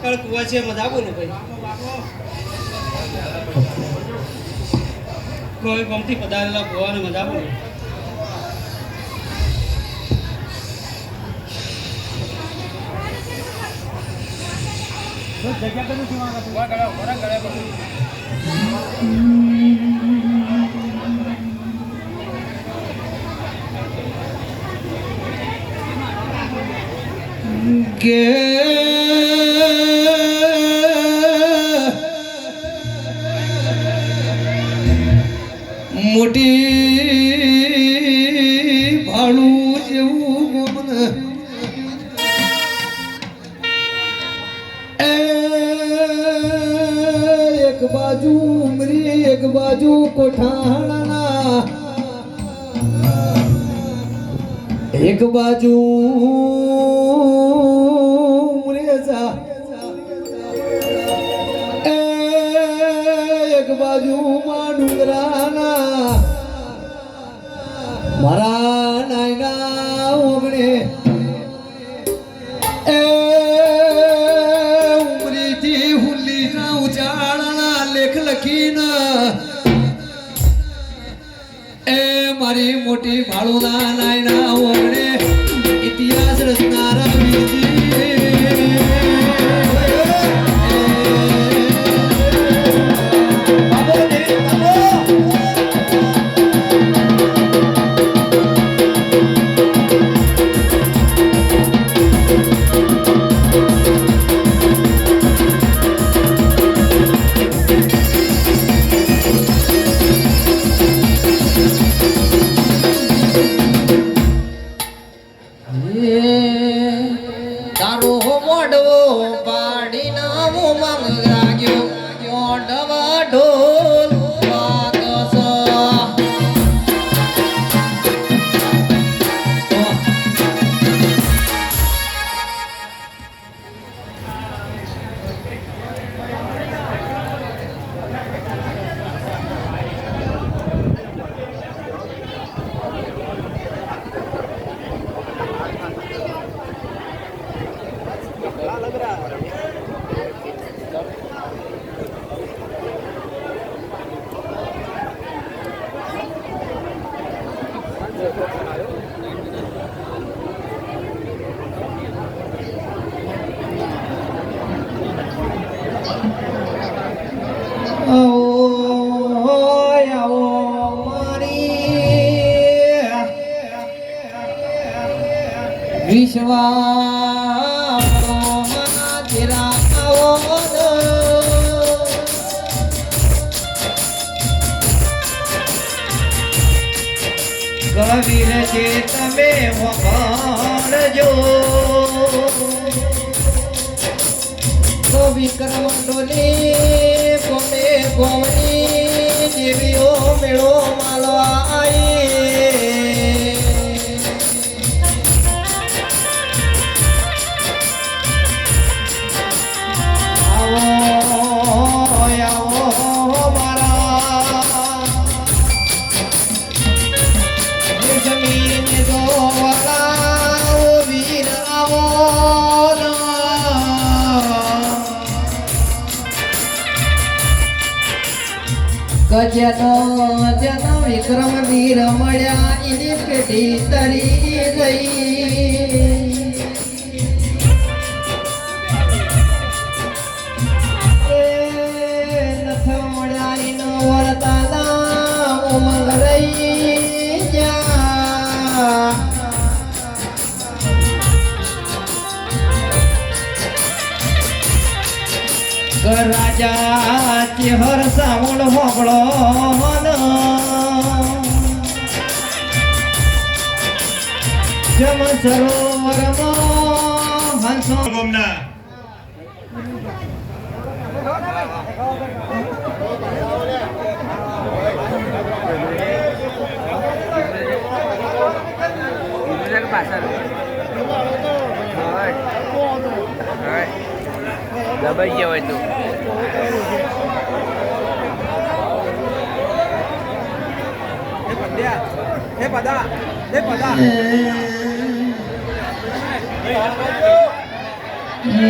કળ કુવા છે મજા બોલો ભાઈ. કોઈ ગમતી પધારેલા ભોવાને મજા બોલો કે એ એક બાજુ ઉમરી એક બાજુ કોઠાણા એક બાજુ મુરેજા એ એક બાજુ માં ડુંગરાના મારી મોટી ભાળુના નાયના ઓગણે આવો કબીર છે તમે વખાણજો તો વિક્રમ ડોલી કોમે કોમની દેવીઓ મેળો માલવા ગજનો જનો વિક્રમ વીર મળ્યા એની પેઢી તરી ગઈ. એ નથ હર સાવણ હોબળો જમ સરોવરમાં હંસો ગોમના દબાઈ ગયા હોય તો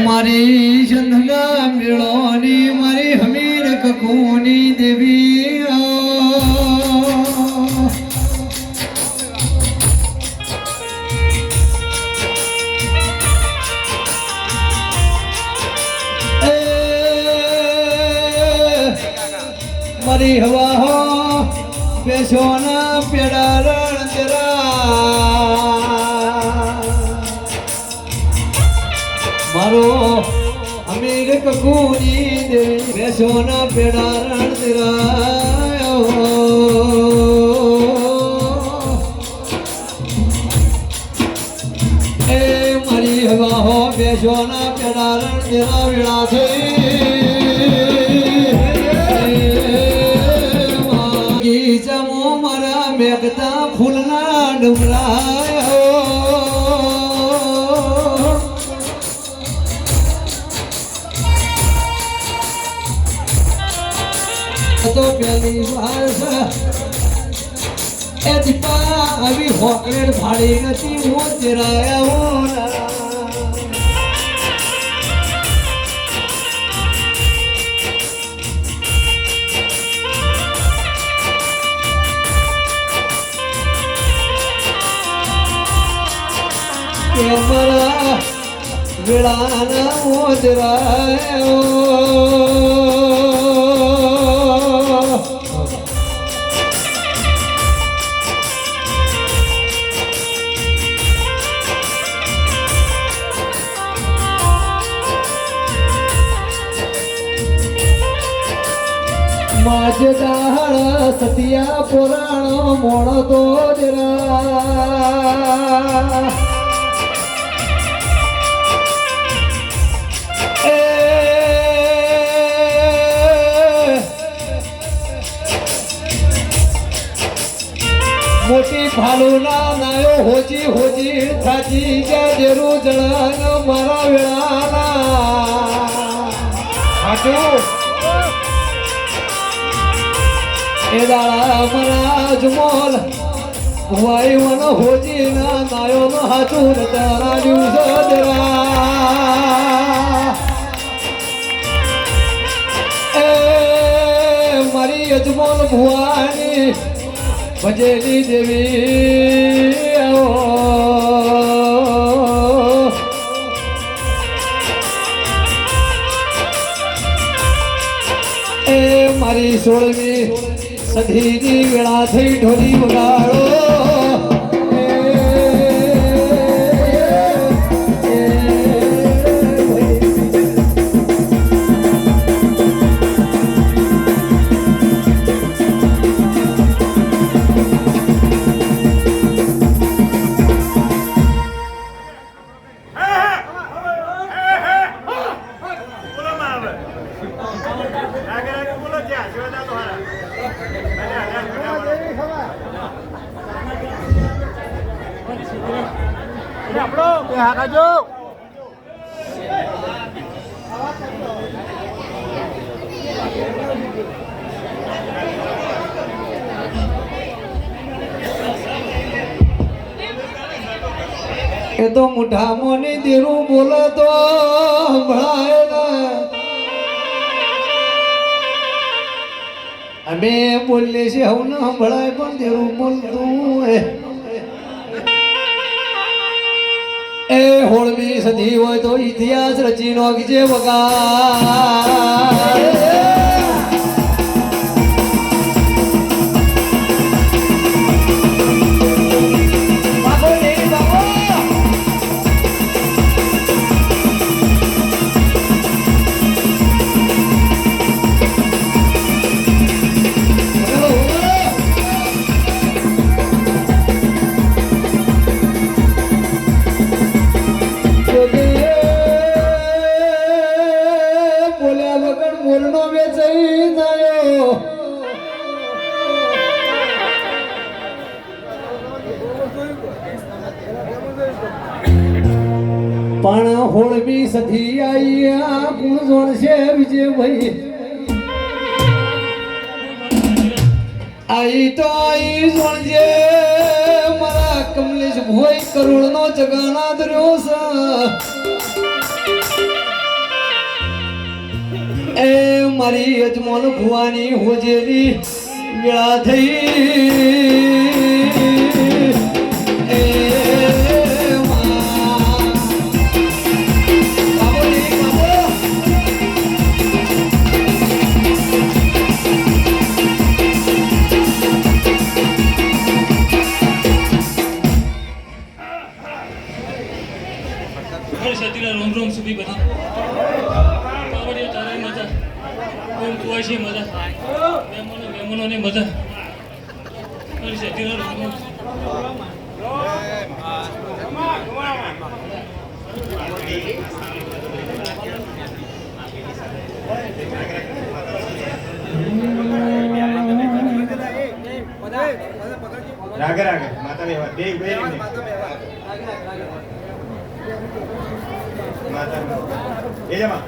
મારી ચંદના મેળોની મારી હમીર કકુની દેવી મારી હવા હો પેશોના પેડા જરા મારો અમીર કકુની દેવી બેસોના પેડા રણ એ મારી હવા હો બેસોના પેડા રણ વેળા થઈ ગીચમો મારા મેઘતા ફૂલના ડુમરાય હો. તો પેલી વાર એ દીપા આવી હોકલેટ ભાડી નથી હું જરાયા કેમરા મોજરાયો મજદાળ સતિયા પુરાણો મોણ તો જરા. મોટી ભાલુના નાયો, હોજી હોજી થાજી ગયા જેરુ જણાન મારા વેળાના. હાટું. એ દાળા મરા જમોલ વાઈ વન હોજી ના નાયો નો હાચું તારા દિવસો દેવા એ મારી યજમાન ભુવાની ભજેલી દેવી આવો એ મારી સોળમી સધીની વેળા થઈ ઢોલી વગાડો. આપણો એ તો મુઠા મોની દેરું બોલો તો સંભળાય અમે બોલીએ છીએ હું ના સંભળાય પણ દેવું બોલતું એ હોળમી સદી હોય તો ઇતિહાસ રચી નોખજે વગા પણ હોળવી સધી આઈ, આ ગુણ જોડ છે વિજયભાઈ. આઈ તો આઈ જોણજે મારા કમલેશ ભોઈ કરોડ નો જગાના દર્યો એ મારી અજમોન ભુવાની હોજેલી વેળા થઈ. સુધી બધા. કાવડિયા તારે મજા. ઓમ કુવાશી મજા. મહેમાનો, મહેમાનોને મજા. રોમ. રાગે રાગે. માતા બે બે માતા એ જમા.